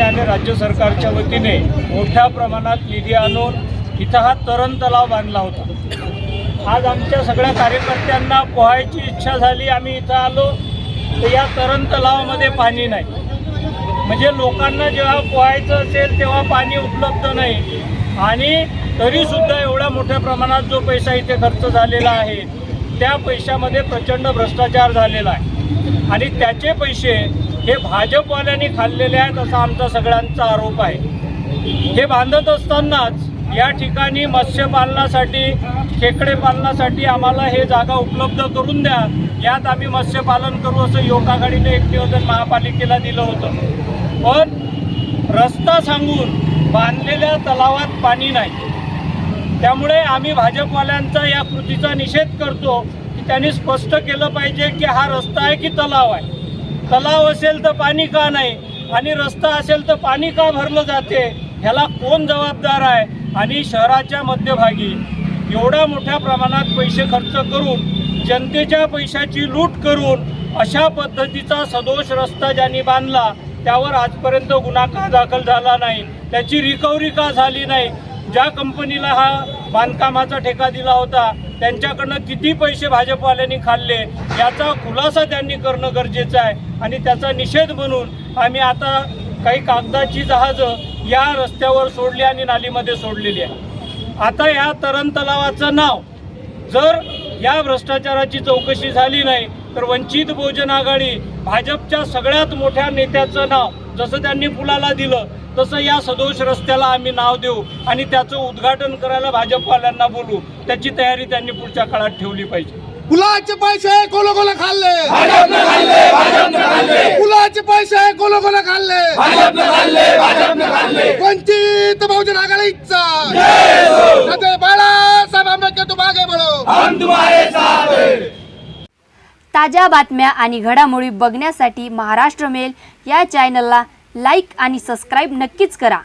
आणि राज्य सरकारच्या वतीने मोठ्या प्रमाणात निधी आणून इथं हा तरण तलाव बांधला होता. आज आमच्या सगळ्या कार्यकर्त्यांना पोहायची इच्छा झाली आम्ही इथं आलो तर या तरण तलावामध्ये पाणी नाही. म्हणजे लोकांना जेव्हा पोहायचं असेल तेव्हा पाणी उपलब्ध नाही. आणि तरीसुद्धा एवढ्या मोठ्या प्रमाणात जो पैसा इथे खर्च झालेला आहे त्या पैशामध्ये प्रचंड भ्रष्टाचार झालेला आहे. आणि त्याचे पैसे हे भाजपवाल्यांनी खाल्लेले आहेत असा आमचा सगळ्यांचा आरोप आहे. हे बांधत असतानाच या ठिकाणी मत्स्यपालनासाठी खेकडे पालनासाठी आम्हाला हे जागा उपलब्ध करून द्या. यात आम्ही मत्स्यपालन करू असं योग आघाडीने एक निवेदन महापालिकेला दिलं होतं. पण रस्ता सांगून बांधलेल्या तलावात पाणी नाही. त्यामुळे आम्ही भाजपवाल्यांचा या कृतीचा निषेध करतो की त्यांनी स्पष्ट केलं पाहिजे की हा रस्ता आहे की तलाव आहे. तलाव असेल तर पाणी का नाही? आणि रस्ता असेल तर पाणी का भरलं जाते? ह्याला कोण जबाबदार आहे? आणि शहराच्या मध्यभागी एवढ्या मोठ्या प्रमाणात पैसे खर्च करून जनतेच्या पैशाची लूट करून अशा पद्धतीचा सदोष रस्ता ज्यांनी बांधला त्यावर आजपर्यंत गुन्हा का दाखल झाला नाही. त्याची रिकव्हरी का झाली नाही? ज्या कंपनीला हा बांधकामाचा ठेका दिला होता त्यांच्याकडनं किती पैसे भाजपवाल्यांनी खाल्ले? याचा खुलासा त्यांनी करणं गरजेचं आहे. आणि त्याचा निषेध म्हणून आम्ही आता काही कागदाची जहाजं या रस्त्यावर सोडली आणि नालीमध्ये सोडलेली आहे. आता या तरण तलावाचं नाव जर या भ्रष्टाचाराची चौकशी झाली नाही तर वंचित बहुजन आघाडी भाजपच्या सगळ्यात मोठ्या नेत्याचं नाव जसं त्यांनी पुलाला दिलं तसं या सदोष रस्त्याला आम्ही नाव देऊ आणि त्याचं उद्घाटन करायला भाजपवाल्यांना बोलू. त्याची तयारी त्यांनी पुढच्या काळात ठेवली पाहिजे. पुलाचे पैसे कोलो कोलो खाल्ले. पुलाचे पैसे कोलो कोलो खाल्ले. वंचित बहुजन आघाडीचा खाते बाळासाहेब आंबेडकर तू मागे बळो. ताज्या बातम्या आणि घडामोडी बघण्यासाठी महाराष्ट्र मेल या चॅनलला लाईक आणि सबस्क्राईब नक्कीच करा.